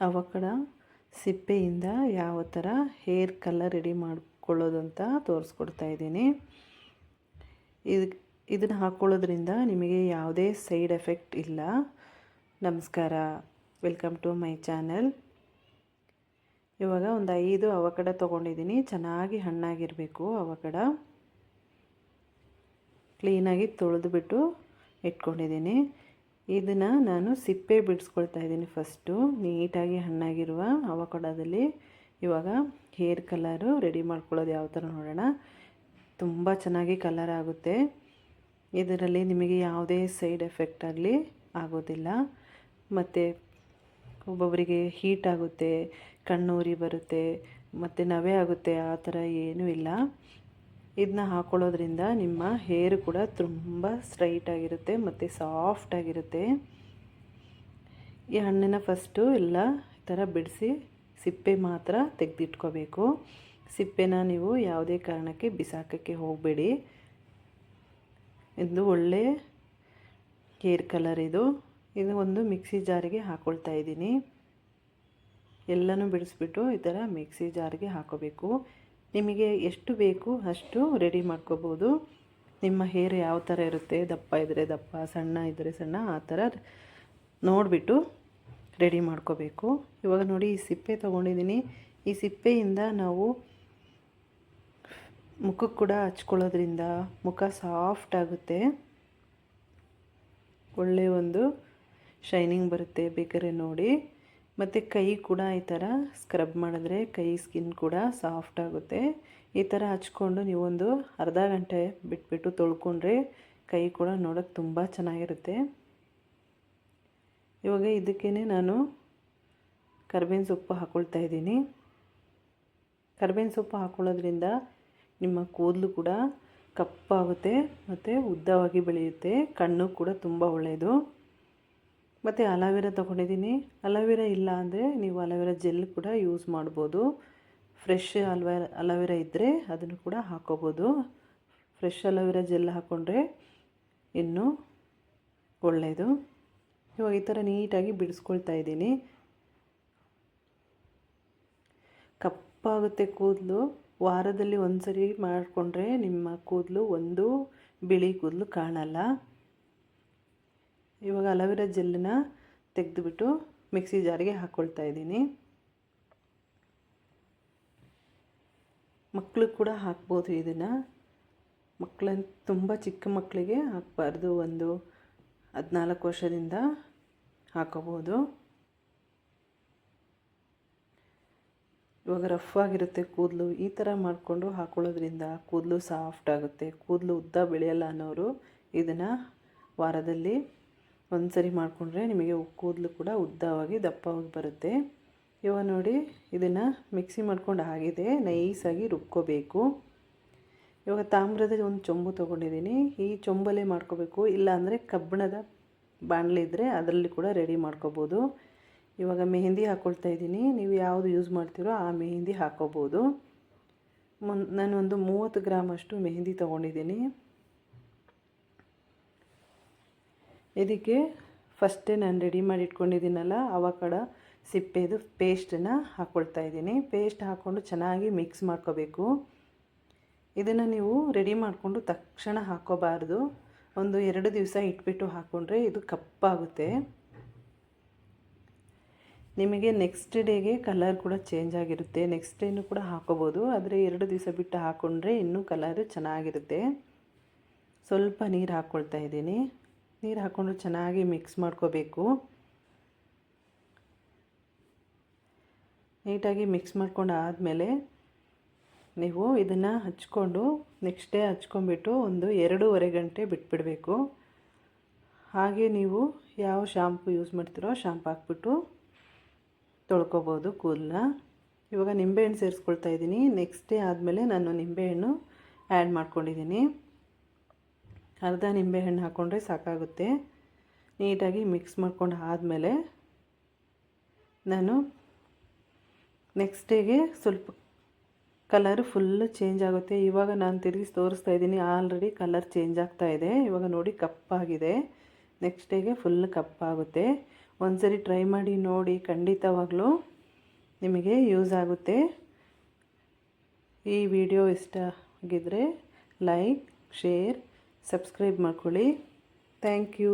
ಅವಕಡ ಸಿಪ್ಪೆಯಿಂದ ಯಾವ ಥರ hair colour ready ಮಾಡ್ಕೊಳ್ಳೋದು ಅಂತ ತೋರಿಸ್ಕೊಡ್ತಾ ಇದ್ದೀನಿ. ಇದು, ಇದನ್ನು ಹಾಕ್ಕೊಳ್ಳೋದ್ರಿಂದ ನಿಮಗೆ ಯಾವುದೇ ಸೈಡ್ ಎಫೆಕ್ಟ್ ಇಲ್ಲ. ನಮಸ್ಕಾರ. ವೆಲ್ಕಮ್ ಟು ಮೈ ಚಾನಲ್ ಇವಾಗ ಒಂದು ಐದು ಅವಕಡ ತೊಗೊಂಡಿದ್ದೀನಿ. ಚೆನ್ನಾಗಿ ಹಣ್ಣಾಗಿರಬೇಕು ಅವಕಡ. ಕ್ಲೀನಾಗಿ ತೊಳೆದುಬಿಟ್ಟು ಇಟ್ಕೊಂಡಿದ್ದೀನಿ. ಇದನ್ನು ನಾನು ಸಿಪ್ಪೆ ಬಿಡಿಸ್ಕೊಳ್ತಾ ಇದ್ದೀನಿ ಫಸ್ಟು. ನೀಟಾಗಿ ಹಣ್ಣಾಗಿರುವ ಅವಕಡದಲ್ಲಿ ಇವಾಗ ಹೇರ್ ಕಲರು ರೆಡಿ ಮಾಡ್ಕೊಳ್ಳೋದು ಯಾವ ಥರ ನೋಡೋಣ. ತುಂಬ ಚೆನ್ನಾಗಿ ಕಲರ್ ಆಗುತ್ತೆ. ಇದರಲ್ಲಿ ನಿಮಗೆ ಯಾವುದೇ ಸೈಡ್ ಎಫೆಕ್ಟ್ ಆಗಲಿ ಆಗೋದಿಲ್ಲ. ಮತ್ತು ಒಬ್ಬೊಬ್ಬರಿಗೆ ಹೀಟ್ ಆಗುತ್ತೆ, ಕಣ್ಣೂರಿ ಬರುತ್ತೆ, ಮತ್ತು ನವೆ ಆಗುತ್ತೆ, ಆ ಥರ ಏನೂ ಇಲ್ಲ. ಇದನ್ನ ಹಾಕೊಳ್ಳೋದ್ರಿಂದ ನಿಮ್ಮ ಹೇರ್ ಕೂಡ ತುಂಬ ಸ್ಟ್ರೈಟಾಗಿರುತ್ತೆ ಮತ್ತು ಸಾಫ್ಟಾಗಿರುತ್ತೆ ಈ ಹಣ್ಣನ್ನು ಫಸ್ಟು ಎಲ್ಲ ಈ ಥರ ಬಿಡಿಸಿ ಸಿಪ್ಪೆ ಮಾತ್ರ ತೆಗೆದಿಟ್ಕೋಬೇಕು. ಸಿಪ್ಪೆನ ನೀವು ಯಾವುದೇ ಕಾರಣಕ್ಕೆ ಬಿಸಾಕೋಕ್ಕೆ ಹೋಗಬೇಡಿ. ಇದು ಒಳ್ಳೆ ಹೇರ್ ಕಲರ್ ಇದು. ಇದು ಒಂದು ಮಿಕ್ಸಿ ಜಾರಿಗೆ ಹಾಕ್ಕೊಳ್ತಾ ಇದ್ದೀನಿ. ಎಲ್ಲನೂ ಬಿಡಿಸ್ಬಿಟ್ಟು ಈ ಥರ ಮಿಕ್ಸಿ ಜಾರಿಗೆ ಹಾಕೋಬೇಕು. ನಿಮಗೆ ಎಷ್ಟು ಬೇಕು ಅಷ್ಟು ರೆಡಿ ಮಾಡ್ಕೋಬೋದು. ನಿಮ್ಮ ಹೇರ್ ಯಾವ ಥರ ಇರುತ್ತೆ, ದಪ್ಪ ಇದ್ದರೆ ದಪ್ಪ, ಸಣ್ಣ ಇದ್ದರೆ ಸಣ್ಣ, ಆ ಥರ ನೋಡಿಬಿಟ್ಟು ರೆಡಿ ಮಾಡ್ಕೋಬೇಕು. ಇವಾಗ ನೋಡಿ, ಈ ಸಿಪ್ಪೆ ತೊಗೊಂಡಿದ್ದೀನಿ. ಈ ಸಿಪ್ಪೆಯಿಂದ ನಾವು ಮುಖಕ್ಕೆ ಕೂಡ ಹಚ್ಕೊಳ್ಳೋದ್ರಿಂದ ಮುಖ ಸಾಫ್ಟ್ ಆಗುತ್ತೆ. ಒಳ್ಳೆಯ ಒಂದು ಶೈನಿಂಗ್ ಬರುತ್ತೆ, ಬೇಕಾದ್ರೆ ನೋಡಿ. ಮತ್ತು ಕೈ ಕೂಡ ಈ ಥರ ಸ್ಕ್ರಬ್ ಮಾಡಿದ್ರೆ ಕೈ ಸ್ಕಿನ್ ಕೂಡ ಸಾಫ್ಟ್ ಆಗುತ್ತೆ. ಈ ಥರ ಹಚ್ಕೊಂಡು ನೀವೊಂದು ಅರ್ಧ ಗಂಟೆ ಬಿಟ್ಬಿಟ್ಟು ತೊಳ್ಕೊಂಡ್ರೆ ಕೈ ಕೂಡ ನೋಡೋಕ್ಕೆ ತುಂಬ ಚೆನ್ನಾಗಿರುತ್ತೆ. ಇವಾಗ ಇದಕ್ಕೇ ನಾನು ಕರ್ಬೇವಿನ ಸೊಪ್ಪು ಹಾಕ್ಕೊಳ್ತಾ ಇದ್ದೀನಿ. ಕರ್ಬೇವಿನ ಸೊಪ್ಪು ಹಾಕ್ಕೊಳ್ಳೋದ್ರಿಂದ ನಿಮ್ಮ ಕೂದಲು ಕೂಡ ಕಪ್ಪಾಗುತ್ತೆ ಮತ್ತು ಉದ್ದವಾಗಿ ಬೆಳೆಯುತ್ತೆ, ಕಣ್ಣು ಕೂಡ ತುಂಬ ಒಳ್ಳೆಯದು. ಮತ್ತು ಅಲೋವೆರ ತೊಗೊಂಡಿದ್ದೀನಿ. ಅಲೋವೆರ ಇಲ್ಲ ಅಂದರೆ ನೀವು ಅಲೋವೆರ ಜೆಲ್ ಕೂಡ ಯೂಸ್ ಮಾಡ್ಬೋದು. ಫ್ರೆಶ್ ಅಲ್ವ ಅಲೋವೆರಾ ಇದ್ದರೆ ಅದನ್ನು ಕೂಡ ಹಾಕೋಬೋದು. ಫ್ರೆಶ್ ಅಲೋವೆರ ಜೆಲ್ ಹಾಕ್ಕೊಂಡ್ರೆ ಇನ್ನೂ ಒಳ್ಳೆಯದು ಇವಾಗ ಈ ಥರ ನೀಟಾಗಿ ಬಿಡಿಸ್ಕೊಳ್ತಾ ಇದ್ದೀನಿ. ಕಪ್ಪಾಗುತ್ತೆ ಕೂದಲು. ವಾರದಲ್ಲಿ ಒಂದು ಸರಿ ಮಾಡಿಕೊಂಡ್ರೆ ನಿಮ್ಮ ಕೂದಲು ಒಂದು ಬಿಳಿ ಕೂದಲು ಕಾಣಲ್ಲ. ಇವಾಗ ಅಲೋವೆರಾ ಜೆಲ್ಲನ್ನ ತೆಗೆದುಬಿಟ್ಟು ಮಿಕ್ಸಿ ಜಾರಿಗೆ ಹಾಕ್ಕೊಳ್ತಾ ಇದ್ದೀನಿ. ಮಕ್ಕಳು ಕೂಡ ಹಾಕ್ಬೋದು ಇದನ್ನು. ಮಕ್ಕಳನ್ನ ತುಂಬ ಚಿಕ್ಕ ಮಕ್ಕಳಿಗೆ ಹಾಕಬಾರ್ದು, ಒಂದು ಹದಿನಾಲ್ಕು ವರ್ಷದಿಂದ ಹಾಕೋಬೋದು. ಇವಾಗ ರಫ್ ಆಗಿರುತ್ತೆ ಕೂದಲು. ಈ ಥರ ಮಾಡಿಕೊಂಡು ಹಾಕ್ಕೊಳ್ಳೋದ್ರಿಂದ ಕೂದಲು ಸಾಫ್ಟ್ ಆಗುತ್ತೆ. ಕೂದಲು ಉದ್ದ ಬೆಳೆಯಲ್ಲ ಅನ್ನೋರು ಇದನ್ನು ವಾರದಲ್ಲಿ ಒಂದು ಸರಿ ಮಾಡಿಕೊಂಡ್ರೆ ನಿಮಗೆ ಕೂದಲು ಕೂಡ ಉದ್ದವಾಗಿ ದಪ್ಪವಾಗಿ ಬರುತ್ತೆ. ಇವಾಗ ನೋಡಿ, ಇದನ್ನು ಮಿಕ್ಸಿ ಮಾಡ್ಕೊಂಡು ಆಗಿದೆ, ನೈಸಾಗಿ ರುಬ್ಕೋಬೇಕು. ಇವಾಗ ತಾಮ್ರದ ಒಂದು ಚೊಂಬು ತೊಗೊಂಡಿದ್ದೀನಿ. ಈ ಚೊಂಬಲ್ಲೇ ಮಾಡ್ಕೋಬೇಕು. ಇಲ್ಲಾಂದರೆ ಕಬ್ಬಿಣದ ಬಾಣಲೆ ಇದ್ದರೆ ಅದರಲ್ಲಿ ಕೂಡ ರೆಡಿ ಮಾಡ್ಕೋಬೋದು. ಇವಾಗ ಮೆಹಂದಿ ಹಾಕ್ಕೊಳ್ತಾ ಇದ್ದೀನಿ. ನೀವು ಯಾವುದು ಯೂಸ್ ಮಾಡ್ತೀರೋ ಆ ಮೆಹಂದಿ ಹಾಕ್ಕೋಬೋದು ಮುನ್ ನಾನು ಒಂದು ಮೂವತ್ತು ಗ್ರಾಮ್ ಅಷ್ಟು ಮೆಹಂದಿ ತೊಗೊಂಡಿದ್ದೀನಿ. ಇದಕ್ಕೆ ಫಸ್ಟೇ ನಾನು ರೆಡಿ ಮಾಡಿ ಇಟ್ಕೊಂಡಿದ್ದೀನಲ್ಲ ಅವಕಡ ಸಿಪ್ಪೆದು ಪೇಸ್ಟನ್ನು ಹಾಕ್ಕೊಳ್ತಾ ಇದ್ದೀನಿ. ಪೇಸ್ಟ್ ಹಾಕ್ಕೊಂಡು ಚೆನ್ನಾಗಿ ಮಿಕ್ಸ್ ಮಾಡ್ಕೋಬೇಕು. ಇದನ್ನು ನೀವು ರೆಡಿ ಮಾಡಿಕೊಂಡು ತಕ್ಷಣ ಹಾಕ್ಕೋಬಾರ್ದು ಒಂದು ಎರಡು ದಿವಸ ಇಟ್ಬಿಟ್ಟು ಹಾಕ್ಕೊಂಡ್ರೆ ಇದು ಕಪ್ಪಾಗುತ್ತೆ. ನಿಮಗೆ ನೆಕ್ಸ್ಟ್ ಡೇಗೆ ಕಲರ್ ಕೂಡ ಚೇಂಜ್ ಆಗಿರುತ್ತೆ. ನೆಕ್ಸ್ಟ್ ಡೇನೂ ಕೂಡ ಹಾಕೋಬೋದು. ಆದರೆ ಎರಡು ದಿವಸ ಬಿಟ್ಟು ಹಾಕ್ಕೊಂಡ್ರೆ ಇನ್ನೂ ಕಲರು ಚೆನ್ನಾಗಿರುತ್ತೆ. ಸ್ವಲ್ಪ ನೀರು ಹಾಕ್ಕೊಳ್ತಾ ಇದ್ದೀನಿ. ನೀರು ಹಾಕ್ಕೊಂಡು ಚೆನ್ನಾಗಿ ಮಿಕ್ಸ್ ಮಾಡ್ಕೋಬೇಕು. ನೀಟಾಗಿ ಮಿಕ್ಸ್ ಮಾಡ್ಕೊಂಡು ಆದಮೇಲೆ ನೀವು ಇದನ್ನು ಹಚ್ಕೊಂಡು ನೆಕ್ಸ್ಟ್ ಡೇ ಹಚ್ಕೊಂಡ್ಬಿಟ್ಟು ಒಂದು ಎರಡೂವರೆ ಗಂಟೆ ಬಿಟ್ಬಿಡಬೇಕು. ಹಾಗೆ ನೀವು ಯಾವ ಶಾಂಪು ಯೂಸ್ ಮಾಡ್ತೀರೋ ಶಾಂಪು ಹಾಕ್ಬಿಟ್ಟು ತೊಳ್ಕೊಬೋದು ಕೂದಲನ್ನ ಇವಾಗ ನಿಂಬೆಹಣ್ಣು ಸೇರಿಸ್ಕೊಳ್ತಾ ಇದ್ದೀನಿ. ನೆಕ್ಸ್ಟ್ ಡೇ ಆದಮೇಲೆ ನಾನು ನಿಂಬೆಹಣ್ಣು ಆ್ಯಡ್ ಮಾಡ್ಕೊಂಡಿದ್ದೀನಿ. ಅರ್ಧ ನಿಂಬೆಹಣ್ಣು ಹಾಕ್ಕೊಂಡ್ರೆ ಸಾಕಾಗುತ್ತೆ. ನೀಟಾಗಿ ಮಿಕ್ಸ್ ಮಾಡ್ಕೊಂಡು ಆದಮೇಲೆ ನಾನು ನೆಕ್ಸ್ಟ್ ಡೇಗೆ ಸ್ವಲ್ಪ ಕಲರ್ ಫುಲ್ಲು ಚೇಂಜ್ ಆಗುತ್ತೆ. ಇವಾಗ ನಾನು ತಿರುಗಿಸಿ ತೋರಿಸ್ತಾ ಇದ್ದೀನಿ. ಆಲ್ರೆಡಿ ಕಲರ್ ಚೇಂಜ್ ಆಗ್ತಾ ಇದೆ. ಇವಾಗ ನೋಡಿ ಕಪ್ಪಾಗಿದೆ ನೆಕ್ಸ್ಟ್ ಡೇಗೆ ಫುಲ್ ಕಪ್ಪಾಗುತ್ತೆ ಒಂದ್ಸರಿ ಟ್ರೈ ಮಾಡಿ ನೋಡಿ ಖಂಡಿತವಾಗಲೂ ನಿಮಗೆ ಯೂಸ್ ಆಗುತ್ತೆ. ಈ ವಿಡಿಯೋ ಇಷ್ಟ ಆಗಿದ್ದರೆ like share ಸಬ್ಸ್ಕ್ರೈಬ್ ಮಾಡ್ಕೊಳ್ಳಿ ಥ್ಯಾಂಕ್ ಯು